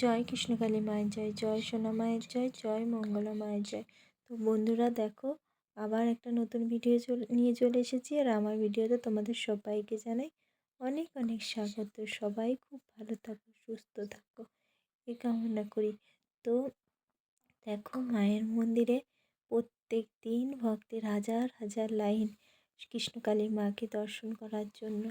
জয় কৃষ্ণকালী মায়ের জয় জয় সোনা মায়ের জয় জয় মঙ্গলা মায়ের জয়। তো বন্ধুরা দেখো, আবার একটা নতুন ভিডিও নিয়ে চলে এসেছি আর আমার ভিডিওতে তোমাদের সবাইকে জানাই অনেক অনেক স্বাগত। সবাই খুব ভালো থাকো, সুস্থ থাকো, এ কামনা করি। তো দেখো, মায়ের মন্দিরে প্রত্যেক দিন ভক্তের হাজার হাজার লাইন কৃষ্ণকালী মাকে দর্শন করার জন্য।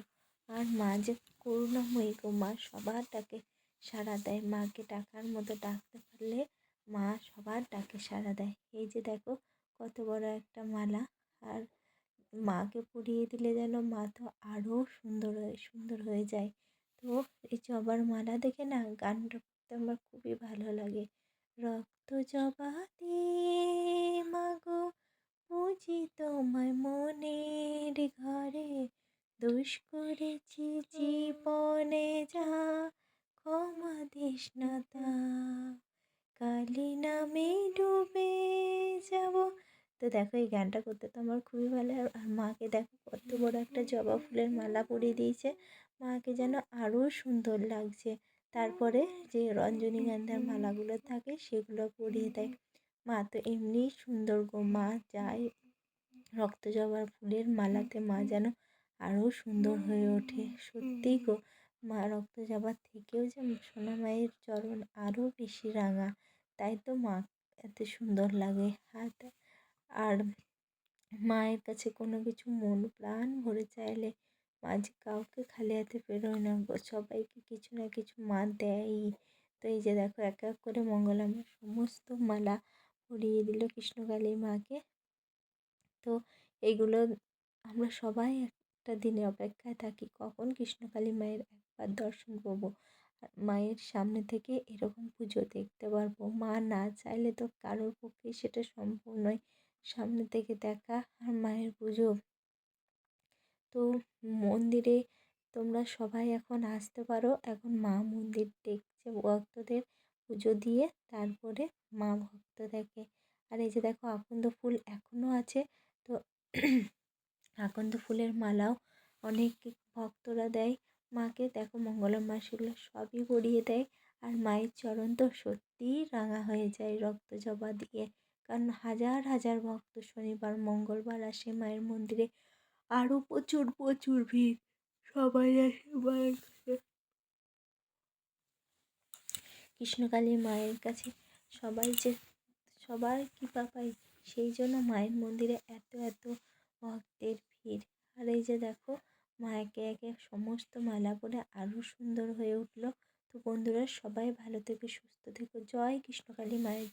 আর মা যে করুণাময়ী গো, মা সবার ডাকে সাড়া দেয়। মাকে ডাকার মতো ডাকতে পারলে মা সবার ডাকে সাড়া দেয়। এই যে দেখো কত বড় একটা মালা। আর মাকে পরিয়ে দিলে যেন মা তো আরও সুন্দর হয়ে সুন্দর হয়ে যায়। তো এই জবার মালা দেখে না গানটা করতে আমার খুবই ভালো লাগে। রক্ত জবা মাগো বুঝি তোমায় মনের ঘরে দোষ করেছি জীবনে। ক্ষমা দিস না তা কালী নামে ডুবে যাব। তো দেখো, এই গানটা করতে তো আমার খুবই ভালো আর মাকে দেখো, কত বড় একটা জবা ফুলের মালা পরিয়ে দিয়েছে। মাকে যেন আরও সুন্দর লাগছে। তারপরে যে রঞ্জনীগন্ধার মালাগুলো থাকে, সেগুলো পরিয়ে দেয়। মা তো এমনি সুন্দর গো, মা যায় রক্ত জবার ফুলের মালাতে মা যেন আরও সুন্দর হয়ে ওঠে। সত্যি গো মা রক্ত জবার থেকেও যে সোনা মায়ের চরণ আরও বেশি রাঙা, তাই তো মা এত সুন্দর লাগে। হাত আর মায়ের কাছে কোনো কিছু মন প্রাণ ভরে চাইলে মা যে কাউকে খালি হাতে বেরোয় না সবাইকে কিছু না কিছু মা দেয়ই। তো এই যে দেখো, এক এক করে মঙ্গলামের সমস্ত মালা পরিয়ে দিল কৃষ্ণকালী মাকে। তো এইগুলো আমরা সবাই একটা দিনে অপেক্ষায় থাকি, কখন কৃষ্ণকালী মায়ের একবার দর্শন করব। মায়ের সামনে থেকে এরকম পুজো দেখতে পারব। মা না চাইলে তো কারোর পক্ষে সেটা সম্ভব নয়। সামনে থেকে দেখা আর মায়ের পুজো। তো মন্দিরে তোমরা সবাই এখন আসতে পারো। এখন মা মন্দির দেখছে ভক্তদের পুজো দিয়ে, তারপরে মা ভক্ত দেখে। আর এই যে দেখো আকন্দ ফুল এখনও আছে। তো আকন্দ ফুলের মালাও অনেক ভক্তরা দেয়। মাকে দেখো মঙ্গলা মা সেগুলো সবই পরিয়ে দেয়। আর মায়ের চরণ তো সত্যিই রাঙা হয়ে যায় রক্ত জবা দিয়ে। কারণ হাজার হাজার ভক্ত শনিবার, মঙ্গলবার আসে মায়ের মন্দিরে। আরও প্রচুর প্রচুর ভিড়। সবাই আসে মায়ের কাছে। কৃষ্ণকালী মায়ের কাছে। সবাই যে, সবার কৃপা পাই। সেই জন্য মায়ের মন্দিরে এত এত ভক্তের ভিড়। আর এই যে দেখো সমস্ত মালা পরে আরও সুন্দর হয়ে উঠল। তো বন্ধুরা সবাই ভালো থেকে, সুস্থ থেকো। জয় কৃষ্ণকালী মায়ের